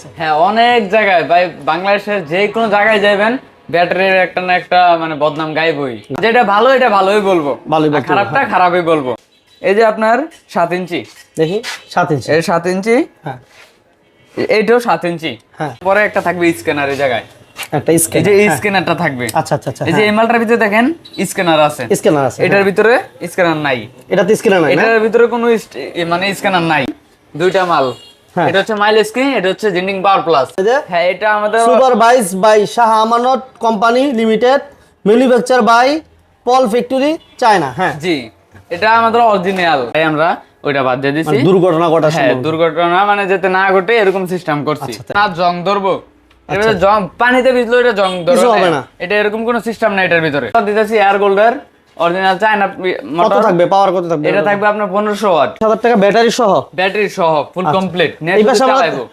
হইতেছে হ্যাঁ অনেক জায়গায় ভাই বাংলাদেশের যে কোনো জায়গায় যাবেন ব্যাটারির একটা না একটা মানে বদনাম গাইবই। যেটা ভালো এটা ভালোই বলব। খারাপটা খারাপই বলব। এই যে আপনার সাত ইঞ্চি। দেখি সাত ইঞ্চি। এই সাত ইঞ্চি হ্যাঁ। এইটাও সাত ইঞ্চি। হ্যাঁ। পরে একটা থাকবে স্ক্যানার এই জায়গায়। একটা এই যে স্ক্যানারটা থাকবে। আচ্ছা আচ্ছা আচ্ছা এই যে এমআলটার ভিতরে দেখেন স্ক্যানার আছে। স্ক্যানার আছে এটার ভিতরে স্ক্যানার নাই। এটাতে স্ক্যানার নাই এটার ভিতরে কোনো মানে স্ক্যানার নাই। দুইটা মাল। হ্যাঁ। এটা হচ্ছে মাইল স্ক্রিন এটা হচ্ছে জিন্ডিং পাওয়ার প্লাস। হ্যাঁ এটা আমাদের supervise by Shah Amanat company limited manufacture by Paul factory China. হ্যাঁ। জি এটা আমাদের অরিজিনাল। তাই আমরা ওইটা বাদ দিয়ে দিছি। দুর্ঘটনা ঘটা হ্যাঁ দুর্ঘটনা মানে যাতে না ঘটে এরকম সিস্টেম করছি। আচ্ছা, না জং ধরবো। এবারে জং পানিতে ভিজলো এটা জং ধরবে। হবে না। এটা এরকম কোনো সিস্টেম নাই এটার ভিতরে। দিতেছি এয়ার গোল্ডার অরিজিনাল চায়না মোটর থাকবে? পাওয়ার কত থাকবে? এটা থাকবে আপনার 1500 ওয়াট হাজার টাকা ব্যাটারি সহ? ব্যাটারি সহ ফুল কমপ্লিট নেট এই পাশে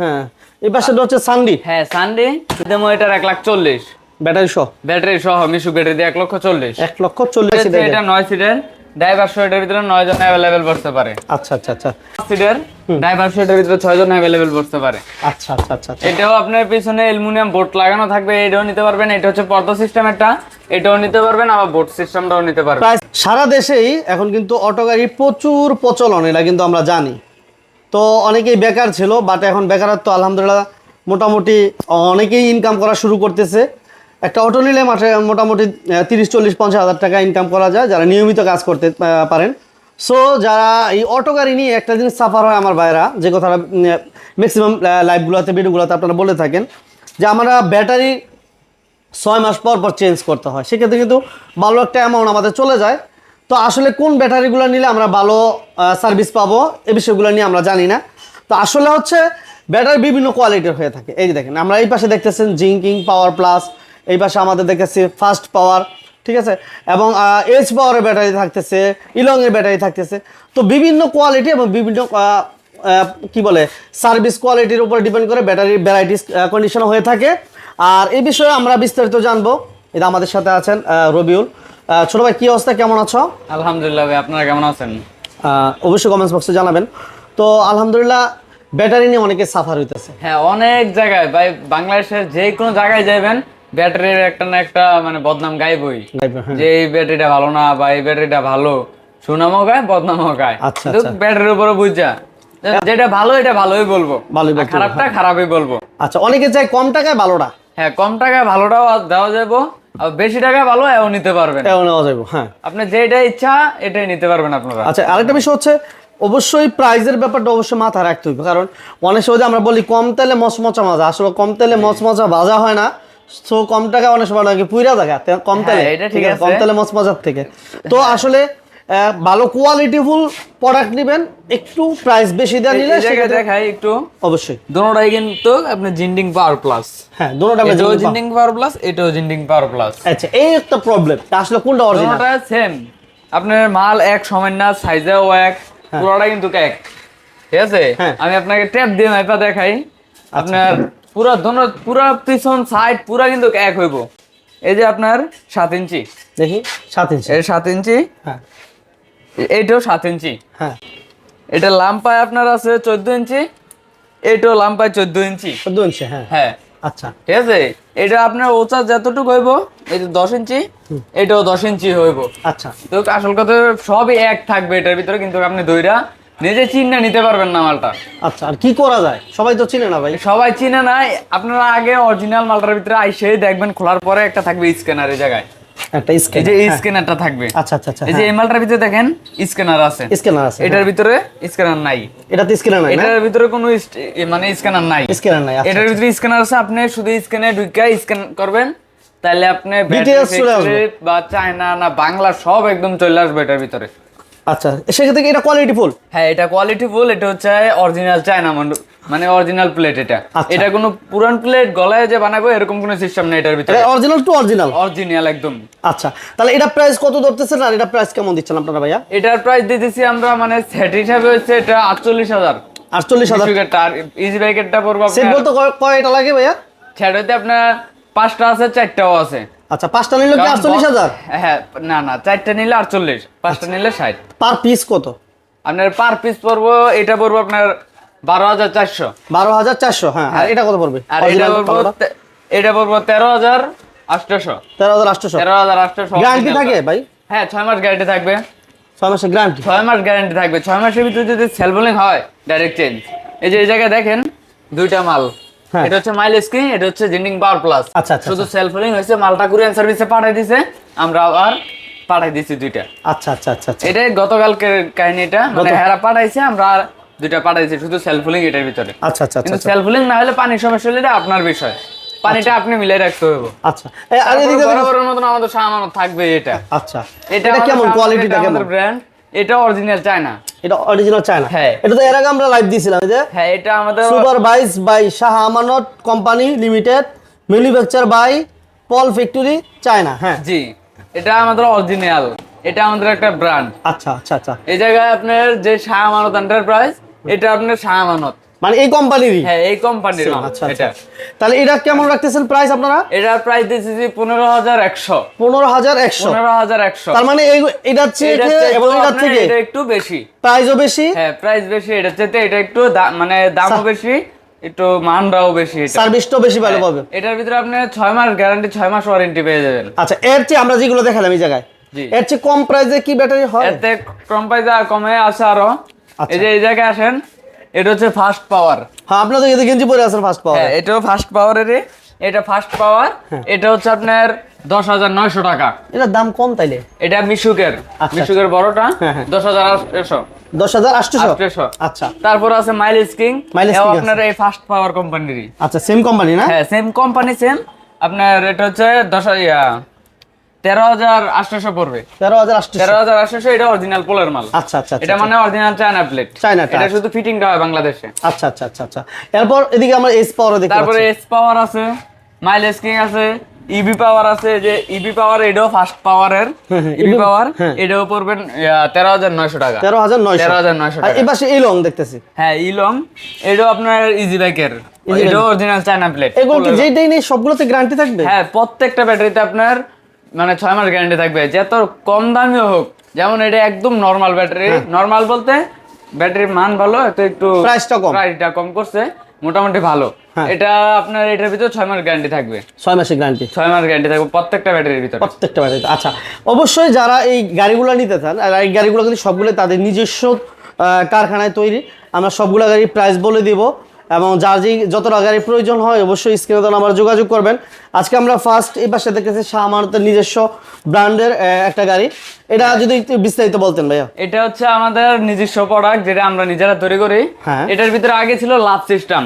হ্যাঁ। এই পাশে হচ্ছে সানডি হ্যাঁ সানডে দেবো এটার এক লাখ চল্লিশ। ব্যাটারি সহ? ব্যাটারি সহ মিশু ব্যাটারি দিয়ে এক লক্ষ চল্লিশ। এক লক্ষ চল্লিশ এটা এটা নয় সিটের। ড্রাইভার সহ এটার ভিতরে নয় জন অ্যাভেলেবেল বসতে পারে। আচ্ছা আচ্ছা আচ্ছা। সিটের ড্রাইভার ভিতরে অ্যাভেলেবেল বসতে পারে। আচ্ছা আচ্ছা আচ্ছা আচ্ছা। এটাও আপনার পিছনে অ্যালুমিনিয়াম বোর্ড লাগানো থাকবে এটাও নিতে পারবেন। এটা হচ্ছে পর্দা সিস্টেম একটা এটাও নিতে পারবেন আবার বোর্ড সিস্টেমটাও নিতে পারবেন। সারা দেশেই এখন কিন্তু অটো গাড়ি প্রচুর প্রচলন এটা কিন্তু আমরা জানি। তো অনেকেই বেকার ছিল বাট এখন বেকারত্ব আলহামদুলিল্লাহ মোটামুটি অনেকেই ইনকাম করা শুরু করতেছে। একটা অটো নিলে মাঠে মোটামুটি তিরিশ চল্লিশ পঞ্চাশ হাজার টাকা ইনকাম করা যায় যারা নিয়মিত কাজ করতে পারেন। সো যারা এই অটো গাড়ি নিয়ে একটা জিনিস সাফার হয় আমার ভাইরা যে কথাটা ম্যাক্সিমাম লাইভগুলোতে ভিডিওগুলোতে আপনারা বলে থাকেন, যে আমরা ব্যাটারি ছয় মাস পর পর চেঞ্জ করতে হয়। সেক্ষেত্রে কিন্তু ভালো একটা অ্যামাউন্ট আমাদের চলে যায়। তো আসলে কোন ব্যাটারিগুলো নিলে আমরা ভালো সার্ভিস পাবো, এ বিষয়গুলো নিয়ে আমরা জানি না। তো আসলে হচ্ছে ব্যাটারি বিভিন্ন কোয়ালিটির হয়ে থাকে। এই দেখেন, আমরা এই পাশে দেখতেছেন জিঙ্কিং পাওয়ার প্লাস এই পাশে আমাদের দেখতেছি ফাস্ট পাওয়ার ঠিক আছে? এবং এইচ পাওয়ারের ব্যাটারি থাকতেছে ইলংয়ের ব্যাটারি থাকতেছে। তো বিভিন্ন কোয়ালিটি এবং বিভিন্ন কি বলে সার্ভিস কোয়ালিটির উপর ডিপেন্ড করে ব্যাটারির ভ্যারাইটিস কন্ডিশন হয়ে থাকে। আর এই বিষয়ে আমরা বিস্তারিত জানব। এটা আমাদের সাথে আছেন রবিউল। ছোট ভাই কি অবস্থা? কেমন আছো? আলহামদুলিল্লাহ ভাই আপনারা কেমন আছেন? অবশ্যই কমেন্টস বক্সে জানাবেন। তো আলহামদুলিল্লাহ ব্যাটারি নিয়ে অনেকে সাফার হইতেছে। হ্যাঁ অনেক জায়গায় ভাই বাংলাদেশের যে কোনো জায়গায় যাবেন ব্যাটারির একটা না একটা মানে বদনাম গাইবই। হ্যাঁ। যে এই ব্যাটারিটা ভালো না বা এই ব্যাটারিটা ভালো সুনামও গায় বদনামও গায়। আচ্ছা, কিন্তু আচ্ছা। ব্যাটারির উপরে বুঝা। যেটা ভালো এটা ভালোই বলব। খারাপটা খারাপই বলব। আচ্ছা অনেকে চাই কম টাকায় ভালোটা। হ্যাঁ কম টাকায় ভালোটাও দেওয়া যাব। আর বেশি টাকায় ভালো এও নিতে পারবেন। এও নেওয়া যাবে হ্যাঁ। আপনি যেটা ইচ্ছা এটাই নিতে পারবেন আপনারা। আচ্ছা আরেকটা বিষয় হচ্ছে অবশ্যই প্রাইজের ব্যাপারটা অবশ্যই মাথায় রাখতে হবে। কারণ অনেক সময় আমরা বলি কম তেলে মচমচা মাজা আসলে কম তেলে মচমচা ভাজা হয় না। সো কম টাকা অনেক সময় লাগে পুইরা জায়গা কম তেলে। হ্যাঁ, এটা ঠিক আছে? কম। তেলে মচমচার থেকে। তো আসলে ভালো কোয়ালিটিফুল প্রোডাক্ট নেবেন একটু প্রাইস বেশি দেওয়া নিলে সেক্ষেত্রে- দেখাই একটু। অবশ্যই। দোনোটাই কিন্তু আপনি জিন্ডিং পাওয়ার প্লাস হ্যাঁ আমরা এটাও জিন্ডিং পাওয়ার প্লাস এটাও জিন্ডিং পাওয়ার প্লাস আচ্ছা এই একটা প্রবলেম আসলে কোনটা অরিজিনাল দুটোটা সেম আপনার মাল এক সমান না সাইজেও এক পুরোটা কিন্তু এক। ঠিক আছে? হ্যাঁ। আমি আপনাকে ট্যাপ দিয়ে মাইপা দেখাই। আপনার পুরো দোনো পুরো পিছন সাইড পুরো কিন্তু এক হইব। এই যে আপনার সাত ইঞ্চি। দেখি সাত ইঞ্চি। এর সাত ইঞ্চি। হ্যাঁ। এইটাও সাত ইঞ্চি। হ্যাঁ। এটা লাম্পায় আপনার আছে চোদ্দ ইঞ্চি এটাও লাম্পায় চোদ্দ ইঞ্চি। চোদ্দ ইঞ্চি হ্যাঁ। হ্যাঁ। আচ্ছা। ঠিক আছে? এটা আপনার ওচা যতটুকু হইব এটা দশ ইঞ্চি এটাও দশ ইঞ্চি হইব। আচ্ছা। তো আসল কথা সবই এক থাকবে এটার ভিতরে কিন্তু আপনি দইরা নিজে চিন্না নিতে পারবেন না মালটা। আচ্ছা আর কি করা যায়? সবাই তো চিনে না ভাই। সবাই চিনে না আপনারা আগে অরিজিনাল মালটার ভিতরে আইসেই দেখবেন খোলার পরে একটা থাকবে স্ক্যানার এই জায়গায়। একটা এই যে স্ক্যানারটা থাকবে। আচ্ছা আচ্ছা আচ্ছা এই যে এই মালটার ভিতরে দেখেন স্ক্যানার আছে। স্ক্যানার আছে এটার ভিতরে স্ক্যানার নাই। এটাতে স্ক্যানার নাই এটার ভিতরে কোনো মানে স্ক্যানার নাই। স্ক্যানার নাই আচ্ছা এটার ভিতরে স্ক্যানার আছে আপনি শুধু স্ক্যানে ঢুকে স্ক্যান করবেন তাহলে আপনি বা চায়না না বাংলা সব একদম চলে আসবে এটার ভিতরে। আচ্ছা সেক্ষেত্রে কি এটা কোয়ালিটি ফুল হ্যাঁ এটা কোয়ালিটি ফুল এটা হচ্ছে অরিজিনাল চায়না মন্ড- মানে অরিজিনাল প্লেট এটা। আচ্ছা। এটা কোনো পুরান প্লেট গলায় যে বানাবো এরকম কোনো সিস্টেম নেই এটার ভিতরে। অরিজিনাল টু অরিজিনাল অরিজিনাল একদম। আচ্ছা তাহলে এটা প্রাইস কত ধরতেছেন আর এটা প্রাইস কেমন দিচ্ছেন আপনারা ভাইয়া? এটার প্রাইস দিতেছি আমরা মানে সেট হিসাবে হচ্ছে এটা আটচল্লিশ হাজার। আটচল্লিশ হাজার? ইজি বাইকেরটা পড়ব সেট বলতে কয়- কয়টা লাগে ভাইয়া? সেট হইতে আপনার পাঁচটা আছে চারটাও আছে। আচ্ছা পাঁচটা নিলে কি আটচল্লিশ হাজার? হ্যাঁ না না চারটা নিলে আটচল্লিশ পাঁচটা নিলে ষাট। পার পিস কত? আপনার পার পিস পড়ব এটা পড়ব আপনার বারো হাজার চারশো। বারো হাজার চারশো হ্যাঁ আর এটা কত পড়বে? আর এটা পড়ব এটা পড়ব তেরো হাজার আটশোশো। তেরো হাজার আটশোশো। তেরো হাজার আটশোশো গ্যারান্টি থাকে ভাই? হ্যাঁ ছয় মাস গ্যারান্টি থাকবে। ছয় মাসের গ্যারান্টি ছয় মাস গ্যারান্টি থাকবে। ছয় মাসের ভিতরে যদি সেল বোলিং হয় ডাইরেক্ট চেঞ্জ এই যে এই জায়গায় দেখেন দুইটা মাল। হ্যাঁ। এটা হচ্ছে মাইল স্ক্রিন এটা হচ্ছে জিন্ডিং পাওয়ার প্লাস আচ্ছা, আচ্ছা, শুধু সেল বোলিং হয়েছে মালটা কুরিয়ান সার্ভিসে পাঠাই দিছে। আমরা আবার পাঠাই দিছি দুইটা। আচ্ছা আচ্ছা আচ্ছা আচ্ছা। এটাই গতকালকের কাহিনী এটা। মানে হেরা পাঠাইছে আমরা আর দুইটা পাঠাইছি শুধু সেলফ ফুলিং এটার ভিতরে। আচ্ছা আচ্ছা আচ্ছা কিন্তু সেলফ ফুলিং না হলে পানির সমস্যা হলে এটা আপনার বিষয়। পানিটা আপনি মিলাই রাখতে হবে আচ্ছা। আর এদিকে বরাবরের মতন আমাদের সামানত থাকবে এটা। আচ্ছা। এটা এটা কেমন কোয়ালিটিটা কেমন আমাদের ব্র্যান্ড এটা অরিজিনাল চায়না এটা অরিজিনাল চায়না হ্যাঁ। এটা তো এর আগে আমরা লাইভ দিয়েছিলাম এই যে হ্যাঁ এটা আমাদের supervise by Shah Amanat company limited manufacture by Paul factory China হ্যাঁ। জি এটা আমাদের অরিজিনাল এটা আমাদের একটা ব্র্যান্ড আচ্ছা আচ্ছা আচ্ছা। এই জায়গায় আপনার যে শাহ আমানত এন্টারপ্রাইজ এটা আপনার শাহ আমানত মানে এই কোম্পানিরই? হ্যাঁ এই কোম্পানির আচ্ছা এটা। আচ্ছা তাহলে এটা কেমন রাখতেছেন প্রাইস আপনারা? এটার প্রাইস দিয়েছি পনেরো হাজার একশো। পনেরো হাজার একশো। পনেরো হাজার একশো। তার মানে এই এটার চেয়ে এবং এটার থেকে এটা একটু বেশি। প্রাইসও বেশি? হ্যাঁ প্রাইস বেশি এটা চেয়ে এটা একটু মানে দামও বেশি একটু মানটাও বেশি এটা। সার্ভিসটাও বেশি ভালো পাবে। এটার ভিতরে আপনি ছয় মাস গ্যারান্টি ছয় মাস ওয়ারেন্টি পেয়ে যাবেন। আচ্ছা এর চেয়ে আমরা যেগুলো দেখালাম এই জায়গায়। এর চেয়ে কম প্রাইসে কি ব্যাটারি হয়? এতে কম প্রাইস কমে আছে আরও। আচ্ছা। এই যে এই জায়গায় আসেন এটা হচ্ছে ফাস্ট পাওয়ার হ্যাঁ আপনাদের এদিকে গেঞ্জি পরে আছেন ফার্স্ট পাওয়ার হ্যাঁ এটাও ফাস্ট পাওয়ারের এটা ফাস্ট পাওয়ার হ্যাঁ। এটা হচ্ছে আপনার দশ হাজার নয়শো টাকা। এটার দাম কম তাইলে? এটা মিশুকের। আচ্ছা। মিশুকের বড়টা। হ্যাঁ। দশ হাজার আটশো। দশ হাজার আটশো? আচ্ছা। তারপর আছে মাইলেজ কিং King আপনার এই ফাস্ট পাওয়ার কোম্পানিরই আচ্ছা সেম কোম্পানি না? হ্যাঁ সেম কোম্পানি সেম আপনার এটা হচ্ছে দশ তেরো হাজার আটশোশো পড়বে। তেরো হাজার তেরো হাজার আটশোশো এটা অরিজিনাল পোলের মাল। আচ্ছা আচ্ছা আচ্ছা এটা মানে অরিজিনাল চায়না প্লেট চায়না এটা touch। শুধু ফিটিংটা হয় বাংলাদেশে। আচ্ছা আচ্ছা আচ্ছা আচ্ছা। এরপর এদিকে আমরা এস পাওয়ার দেখতে তারপরে এস পাওয়ার আছে মাইলেজ কিং আছে ইবি পাওয়ার আছে যে ইবি পাওয়ার এটাও ফাস্ট পাওয়ারের ইবি পাওয়ার। এটাও পড়বেন তেরো হাজার নয়শো টাকা। তেরো হাজার নয়শো। তেরো হাজার নয়শো টাকা। দেখতেছি। হ্যাঁ ইলং এটাও আপনার ইজি বাইকের এটাও অরিজিনাল চায়না প্লেট এগুলো যেটাই নেই সবগুলোতে গ্যারান্টি থাকবে? হ্যাঁ প্রত্যেকটা ব্যাটারিতে আপনার মানে ছয় মাস গ্যারান্টি থাকবে যত কম দামিও হোক। যেমন এটা একদম নর্মাল ব্যাটারি নর্মাল বলতে ব্যাটারির মান ভালো একটু প্রাইসটা কম। প্রাইসটা কম করছে মোটামুটি ভালো। হ্যাঁ। এটা আপনার এটার ভিতরে ছয় মাস গ্যারান্টি থাকবে। ছয় মাসের গ্যারান্টি ছয় মাস গ্যারান্টি থাকবে প্রত্যেকটা ব্যাটারির ভিতরে। প্রত্যেকটা ব্যাটারি আচ্ছা অবশ্যই যারা এই গাড়িগুলো নিতে চান আর এই গাড়িগুলো কিন্তু সবগুলো তাদের নিজস্ব কারখানায় তৈরি আমরা সবগুলো গাড়ির প্রাইস বলে দিব। এবং যার যে যতটা গাড়ির প্রয়োজন হয় অবশ্যই স্ক্রিনে তো আমার যোগাযোগ করবেন। আজকে আমরা ফার্স্ট এই পাশে দেখতেছি শাহ আমানতের নিজস্ব ব্র্যান্ডের একটা গাড়ি। এটা যদি একটু বিস্তারিত বলতেন ভাইয়া। এটা হচ্ছে আমাদের নিজস্ব প্রোডাক্ট যেটা আমরা নিজেরা তৈরি করি। হ্যাঁ। এটার ভিতরে আগে ছিল লাভ সিস্টেম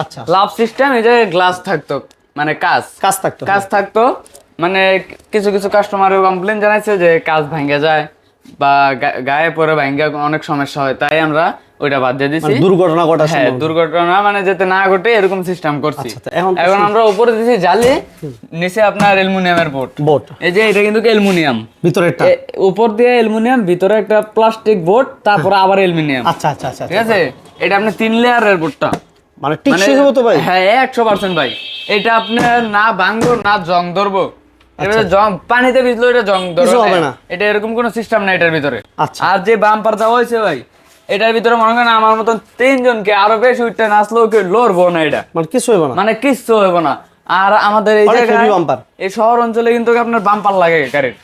আচ্ছা। লাভ সিস্টেম এই যে গ্লাস থাকতো মানে কাজ কাজ থাকতো কাজ থাকতো মানে কিছু কিছু কাস্টমারও কমপ্লেন জানাইছে যে কাজ ভাঙ্গা যায় বা গায়ে পরে ভাঙ্গা অনেক সমস্যা হয়। তাই আমরা ওইটা বাদ দিয়ে দিছি। মানে দুর্ঘটনা ঘটার হ্যাঁ দুর্ঘটনা মানে যাতে না ঘটে এরকম সিস্টেম করছি। আচ্ছা, আচ্ছা, এখন আমরা উপরে দিছি জালি নিচে আপনার অ্যালুমিনিয়ামের বোর্ড। বোট এই যে এটা কিন্তু অ্যালুমিনিয়াম? ভিতরেরটা। উপর দিয়ে অ্যালুমিনিয়াম ভিতরে একটা প্লাস্টিক বোর্ড তারপরে আবার অ্যালুমিনিয়াম। আচ্ছা আচ্ছা আচ্ছা ঠিক আছে? এটা আপনি তিন লেয়ারের বোর্ডটা। মানে টিকসই হবে তো ভাই? হ্যাঁ একশো পার্সেন্ট ভাই। এটা আপনার না ভাঙবো না জং ধরবো। এবারে জং পানিতে ভিজলো এটা জং আচ্ছা। ধরবে। না। এটা এরকম কোনো সিস্টেম নাই এটার ভিতরে। আচ্ছা। আর যে বাম্পার দেওয়া হয়েছে ভাই এটার ভিতরে মনে করেন আমার মতন তিনজনকে আরও বেশি উঠতে নাচলেও কেউ লড়বো না এটা। মানে কিছু হবে না। মানে কিচ্ছু হইব না। আর আমাদের এই জায়গায় এই শহর অঞ্চলে কিন্তু আপনার বাম্পার লাগে গাড়ির।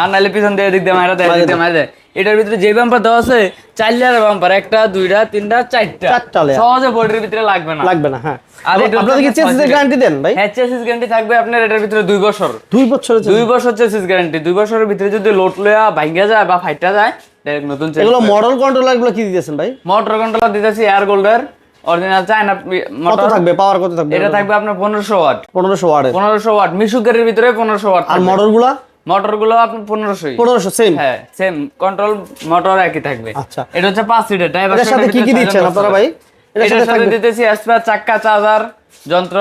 আর নাহলে পিছন দিয়ে এদিক দিয়ে মারা দেয় এদিক দিয়ে মারা দেয়। এটার ভিতরে যে বাম্পার দেওয়া আছে চার লেয়ারের বাম্পার একটা দুইটা তিনটা চারটা। চারটা। সহজে বডির ভিতরে লাগবে না। লাগবে না হ্যাঁ। আর আপনাদের কি ছয় গ্যারান্টি দেন ভাই। হ্যাঁ চেসিস গ্যারান্টি থাকবে আপনার এটার ভিতরে দুই বছর। দুই chassis। দুই বছর চেসিস গ্যারান্টি দুই বছরের ভিতরে যদি লোড লয়া ভাঙ্গা যায় বা ফাইটা যায় ডাইরেক্ট নতুন এগুলো মডেল কন্ট্রোলারগুলো কি দিতেছেন ভাই? মোটর কন্ট্রোলার দিতেছি এয়ার গোল্ডার অরিজিনাল চায়না কত থাকবে? পাওয়ার কত থাকবে? এটা থাকবে আপনার পনেরোশো ওয়াট পনেরোশো ওয়ার্ডের পনেরোশো ওয়াট মিশুকের ভিতরে পনেরোশো ওয়াট আর মডেলগুলা মোটরগুলো আপনার পনেরোশোই। পনেরোশো সেম হ্যাঁ সেম কন্ট্রোল মোটর একই থাকবে। আচ্ছা। এটা হচ্ছে পাঁচ সিটের ড্রাইভার সাথে কি কি দিচ্ছেন আপনারা ভাই? এটার সাথে দিতেছি স্পেয়ার চাক্কা চার্জার যন্ত্র।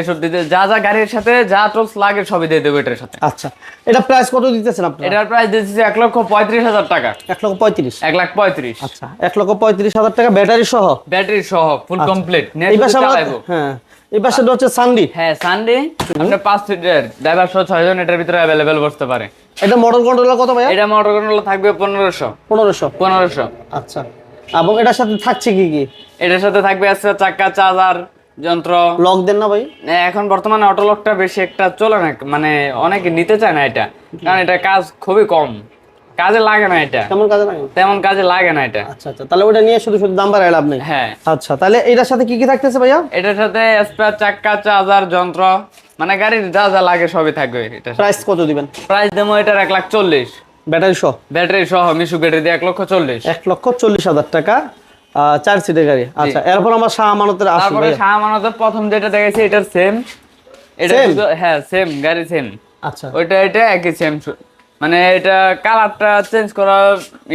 এসব দিতে যা যা গাড়ির সাথে যা টুলস লাগে সবই দিয়ে দেবো এটার সাথে। আচ্ছা এটা প্রাইস কত দিতেছেন আপনারা? এটার প্রাইস দিতেছি এক লক্ষ পঁয়ত্রিশ হাজার টাকা। এক লক্ষ পঁয়ত্রিশ? এক লাখ পঁয়ত্রিশ। আচ্ছা এক লক্ষ পঁয়ত্রিশ হাজার টাকা ব্যাটারি সহ? ব্যাটারি সহ ফুল কমপ্লিট আচ্ছা। পাশে হ্যাঁ এই পাশে হচ্ছে সানডি হ্যাঁ সানডে আপনার পাঁচ সিটের ড্রাইভার সহ ছয়জন এটার ভিতরে অ্যাভেলেবেল বসতে পারে। এটা মডেল কন্ট্রোলার কত ভাইয়া? এটা মোটর কন্ট্রোল থাকবে পনেরোশো। পনেরোশো। পনেরোশো। আচ্ছা এবং এটার সাথে থাকছে কি কি? এটার সাথে থাকবে আছে চাকা চার্জার যন্ত্র। লক দেন না ভাই। এখন বর্তমানে অটোলকটা বেশি একটা চলে না মানে অনেকে নিতে চায় না এটা। কারণ এটা কাজ খুবই কম। কাজে লাগে না এটা। কেমন কাজে লাগে তেমন কাজে লাগে না এটা। আচ্ছা আচ্ছা তাহলে ওটা নিয়ে শুধু শুধু দাম বাড়ায় লাভ নেই? হ্যাঁ। আচ্ছা তাহলে এটার সাথে কি কি থাকতেছে ভাইয়া? এটার সাথে স্পেয়ার চাক্কা চার্জার যন্ত্র মানে গাড়ির যা যা লাগে সবই থাকবে এটা প্রাইস কত দিবেন? প্রাইস দেবো এটার এক লাখ চল্লিশ। ব্যাটারি সহ? ব্যাটারি সহ মিশু ব্যাটারি দিয়ে এক লক্ষ চল্লিশ। এক লক্ষ চল্লিশ হাজার টাকা। চার সিটের গাড়ি। আচ্ছা এরপর আমরা শাহ আমানতের আসি তারপরে শাহ আমানতের প্রথম যেটা দেখেছি এটার সেম এটা হ্যাঁ সেম গাড়ি সেম আচ্ছা। ওইটা এটা একই সেম মানে এটা কালারটা চেঞ্জ করা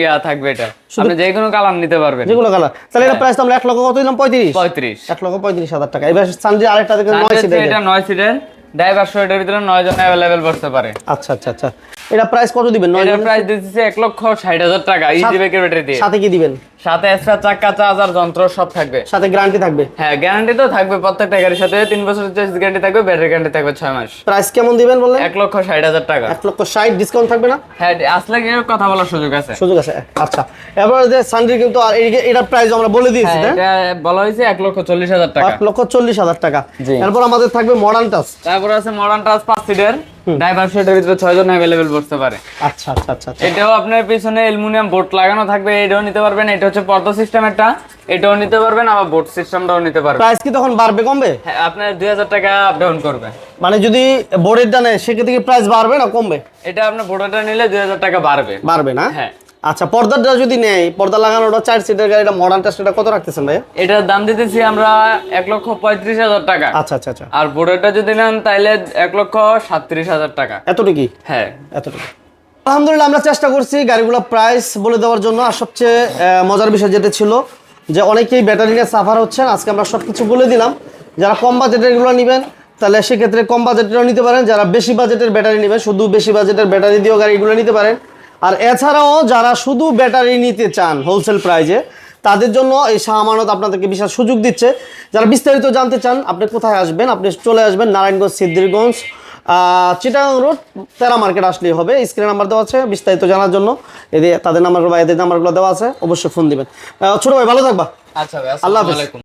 ইয়া থাকবে এটা। আপনি যে কোনো কালার নিতে পারবেন। যেগুলো কালার তাহলে এটা প্রাইস আমরা এক লক্ষ কত দিলাম? পঁয়ত্রিশ। পঁয়ত্রিশ। এক লক্ষ পঁয়ত্রিশ হাজার টাকা। এবার সানজি আরেকটা দেখে নয় তাহলে সিটের এটা নয় সিটের। ড্রাইভার সহ এটার ভিতরে নয় জন অ্যাভেলেবেল বসতে পারে। আচ্ছা আচ্ছা আচ্ছা। এটা প্রাইস কত দিবেন? নয় জনের? প্রাইস দিতেছে এক লক্ষ ষাট হাজার টাকা ইজি ব্যাকের ব্যাটারি দিয়ে। সাথে কি দিবেন? সাথে এক্সট্রা চাক্কা চার্জার যন্ত্র সব থাকবে। সাথে গ্যারান্টি থাকবে? হ্যাঁ গ্যারান্টি তো থাকবে প্রত্যেকটা গাড়ির সাথে। তিন বছরের চেস গ্যারান্টি থাকবে ব্যাটারি গ্যারান্টি থাকবে ছয় মাস। প্রাইস কেমন দিবেন বললেন? এক লক্ষ ষাট হাজার টাকা। এক লক্ষ ষাট ডিসকাউন্ট থাকবে না? হ্যাঁ আসলে কি কথা বলার সুযোগ আছে? সুযোগ আছে আচ্ছা। এবার যে সানজি কিন্তু আর এটার প্রাইস আমরা বলে দিয়েছি হ্যাঁ, তাই এটা বলা হয়েছে এক লক্ষ চল্লিশ হাজার টাকা। এক লক্ষ চল্লিশ হাজার টাকা। এরপর আমাদের থাকবে মডার্ন টাচ তারপর আছে মডার্ন টাচ পাঁচ সিটের ড্রাইভার সেটের ভিতরে ছয় জন অ্যাভেলেবেল বসতে পারে। আচ্ছা আচ্ছা আচ্ছা আচ্ছা। এটাও আপনার পিছনে অ্যালুমিনিয়াম বোর্ড লাগানো থাকবে এটাও নিতে পারবেন। এটা হচ্ছে পর্দা সিস্টেম একটা এটাও নিতে পারবেন আবার বোর্ড সিস্টেমটাও নিতে পারবেন। প্রাইস কি তখন বাড়বে কমবে? হ্যাঁ আপনার দুই হাজার টাকা আপ ডাউন করবে। মানে যদি বোর্ডের ডানে সেক্ষেত্রে কি প্রাইস বাড়বে না কমবে? এটা আপনার বোর্ডটা নিলে দুই হাজার টাকা বাড়বে। বাড়বে না? হ্যাঁ। আচ্ছা পর্দাটা যদি নেয় পর্দা লাগানোটা চার সিটের গাড়িটা মডার্ন টাচ এটা কত রাখতেছেন ভাই এটার দাম দিতেছি আমরা এক লক্ষ পঁয়ত্রিশ হাজার টাকা। আচ্ছা আচ্ছা আচ্ছা। আর বোর্ডেরটা যদি নেন তাহলে এক লক্ষ সাতত্রিশ হাজার টাকা। এতটুকুই? হ্যাঁ। এতটুকু আলহামদুলিল্লাহ আমরা চেষ্টা করছি গাড়িগুলো প্রাইস বলে দেওয়ার জন্য। আর সবচেয়ে মজার বিষয় যেটা ছিল যে অনেকেই ব্যাটারি নিয়ে সাফার হচ্ছেন। আজকে আমরা সব কিছু বলে দিলাম। যারা কম বাজেটের এগুলো নেবেন তাহলে সেক্ষেত্রে কম বাজেটেরও নিতে পারেন। যারা বেশি বাজেটের ব্যাটারি নেবেন শুধু বেশি বাজেটের ব্যাটারি দিয়েও গাড়িগুলো নিতে পারেন। আর এছাড়াও যারা শুধু ব্যাটারি নিতে চান হোলসেল প্রাইজে তাদের জন্য এই শাহমানত আপনাদেরকে বিশাল সুযোগ দিচ্ছে। যারা বিস্তারিত জানতে চান আপনি কোথায় আসবেন? আপনি চলে আসবেন নারায়ণগঞ্জ সিদ্ধিরগঞ্জ চিটাগাং রোড তেরা মার্কেট আসলেই হবে। স্ক্রিন নাম্বার দেওয়া আছে বিস্তারিত জানার জন্য। এদের তাদের নাম্বার বা এদের নাম্বারগুলো দেওয়া আছে। অবশ্যই ফোন দিবেন। ছোট ভাই ভালো থাকবা। আচ্ছা ভাই আল্লাহ হাফেজ।